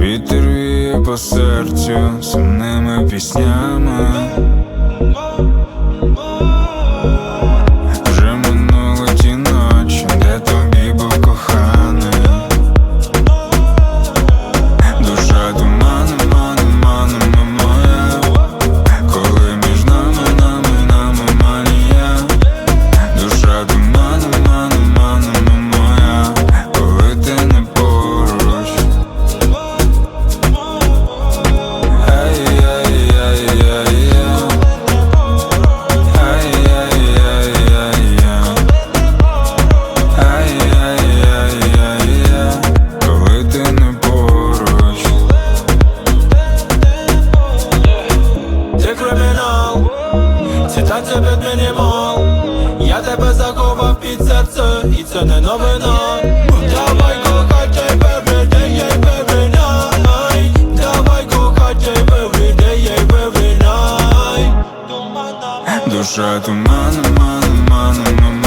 Вітер віє по серцю сумними піснями. Ці танці під мінімал Я тебе заховав під серце, і це не новина. Давай кохать тебе day, every night Давай кохать every day, every night Душа туманом, маном, маном, маном